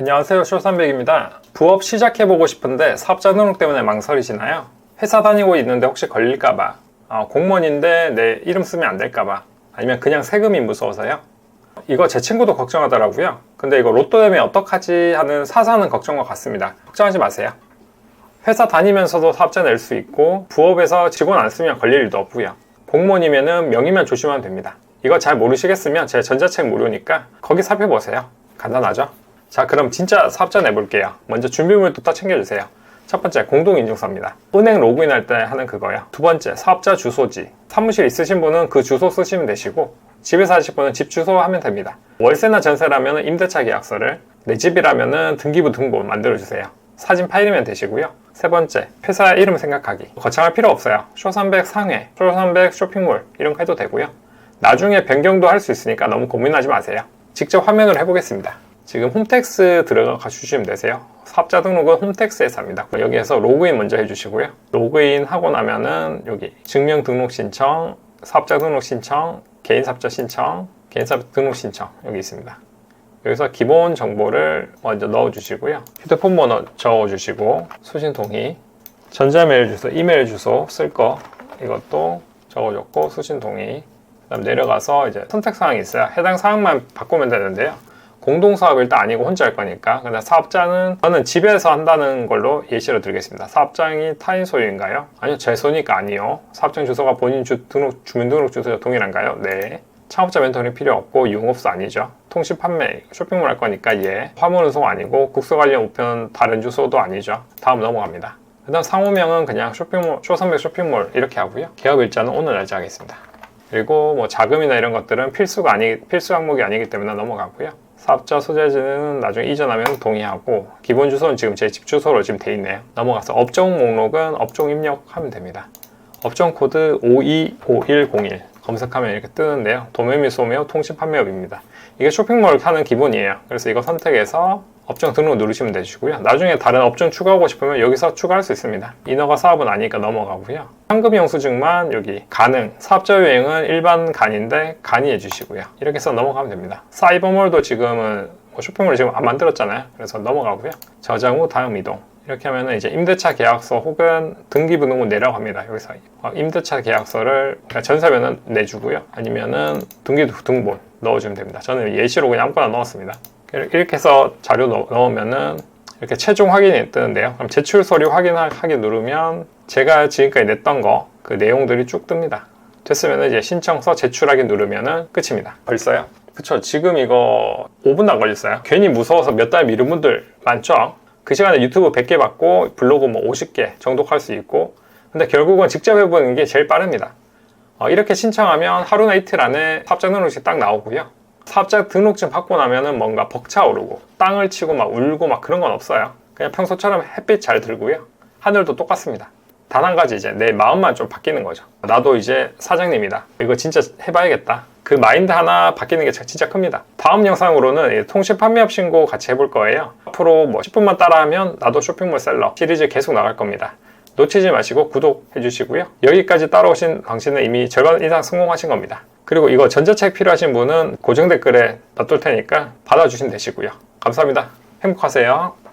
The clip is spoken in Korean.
안녕하세요 쇼삼백입니다. 부업 시작해보고 싶은데 사업자 등록 때문에 망설이시나요? 회사 다니고 있는데 혹시 걸릴까봐 어, 공무원인데 내 이름 쓰면 안 될까봐 아니면 그냥 세금이 무서워서요? 이거 제 친구도 걱정하더라고요. 근데 이거 로또 되면 어떡하지 하는 사사는 걱정과 같습니다. 걱정하지 마세요. 회사 다니면서도 사업자 낼 수 있고 부업에서 직원 안 쓰면 걸릴 일도 없고요. 공무원이면은 명의만 조심하면 됩니다. 이거 잘 모르시겠으면 제 전자책 무료니까 거기 살펴보세요. 간단하죠? 자 그럼 진짜 사업자 내볼게요. 먼저 준비물부터 챙겨주세요. 첫 번째 공동인증서입니다. 은행 로그인할 때 하는 그거요. 두 번째 사업자 주소지. 사무실 있으신 분은 그 주소 쓰시면 되시고 집에 사실 분은 집 주소 하면 됩니다. 월세나 전세라면 임대차 계약서를 내 집이라면 등기부 등본 만들어주세요. 사진 파일이면 되시고요. 세 번째 회사 이름 생각하기. 거창할 필요 없어요. 쇼300 상해 쇼300 쇼핑몰 이런 거 해도 되고요. 나중에 변경도 할 수 있으니까 너무 고민하지 마세요. 직접 화면으로 해보겠습니다 지금 홈택스 들어가 주시면 되세요. 사업자 등록은 홈택스에서 합니다. 여기에서 로그인 먼저 해주시고요. 로그인 하고 나면은 여기 증명 등록 신청, 사업자 등록 신청, 개인 사업자 신청, 개인 사업자 등록 신청 여기 있습니다. 여기서 기본 정보를 먼저 넣어주시고요. 휴대폰 번호 적어주시고 수신 동의, 전자메일 주소, 이메일 주소 쓸 거 이것도 적어줬고 수신 동의. 그다음 내려가서 이제 선택 사항이 있어요. 해당 사항만 바꾸면 되는데요. 공동사업일 때 아니고 혼자 할 거니까. 근데 사업자는 저는 집에서 한다는 걸로 예시로 들겠습니다. 사업장이 타인 소유인가요? 아니요 제 소유니까 아니요. 사업장 주소가 본인 주, 등록, 주민등록 주소와 동일한가요? 네. 창업자 멘토링 필요 없고 유흥업소 아니죠. 통신 판매 쇼핑몰 할 거니까 예. 화물 운송 아니고 국소 관련 우편 다른 주소도 아니죠. 다음 넘어갑니다. 그 다음 상호명은 그냥 쇼핑몰 쇼300 쇼핑몰 이렇게 하고요. 개업 일자는 오늘 날짜 하겠습니다. 그리고 뭐 자금이나 이런 것들은 필수가 아니 필수 항목이 아니기 때문에 넘어가고요 사업자 소재지는 나중에 이전하면 동의하고 기본 주소는 지금 제 집 주소로 지금 돼 있네요. 넘어가서 업종 목록은 업종 입력하면 됩니다. 업종 코드 525101 검색하면 이렇게 뜨는데요. 도매 및 소매업 통신 판매업입니다. 이게 쇼핑몰 하는 기본이에요. 그래서 이거 선택해서 업종 등록 누르시면 되시고요. 나중에 다른 업종 추가하고 싶으면 여기서 추가할 수 있습니다. 인허가 사업은 아니니까 넘어가고요. 현금 영수증만 여기 가능. 사업자 유행은 일반 간인데 간이해 주시고요. 이렇게 해서 넘어가면 됩니다. 사이버몰도 지금은 뭐 쇼핑몰 지금 안 만들었잖아요. 그래서 넘어가고요. 저장 후 다음 이동. 이렇게 하면은 이제 임대차 계약서 혹은 등기부등본 내라고 합니다. 여기서 어, 임대차 계약서를 그러니까 전세면은 내주고요. 아니면은 등기부등본 넣어주면 됩니다. 저는 예시로 그냥 아무거나 넣었습니다. 이렇게 해서 자료 넣으면은 이렇게 최종 확인이 뜨는데요. 그럼 제출 서류 확인하기 누르면 제가 지금까지 냈던 거 그 내용들이 쭉 뜹니다. 됐으면 이제 신청서 제출하기 누르면은 끝입니다. 벌써요. 그쵸. 지금 이거 5분도 안 걸렸어요. 괜히 무서워서 몇 달 미룬 분들 많죠. 그 시간에 유튜브 100개 받고 블로그 뭐 50개 정독할 수 있고 근데 결국은 직접 해보는 게 제일 빠릅니다. 어, 이렇게 신청하면 하루나 이틀 안에 사업자 등록이 딱 나오고요. 사업자 등록증 받고 나면은 뭔가 벅차오르고 땅을 치고 막 울고 막 그런 건 없어요. 그냥 평소처럼 햇빛 잘 들고요. 하늘도 똑같습니다. 단 한 가지 이제 내 마음만 좀 바뀌는 거죠. 나도 이제 사장님이다. 이거 진짜 해봐야겠다. 그 마인드 하나 바뀌는 게 진짜 큽니다. 다음 영상으로는 통신 판매업 신고 같이 해볼 거예요. 앞으로 뭐 10분만 따라하면 나도 쇼핑몰 셀러 시리즈 계속 나갈 겁니다. 놓치지 마시고 구독해 주시고요. 여기까지 따라오신 당신은 이미 절반 이상 성공하신 겁니다. 그리고 이거 전자책 필요하신 분은 고정 댓글에 놔둘 테니까 받아주시면 되시고요. 감사합니다. 행복하세요.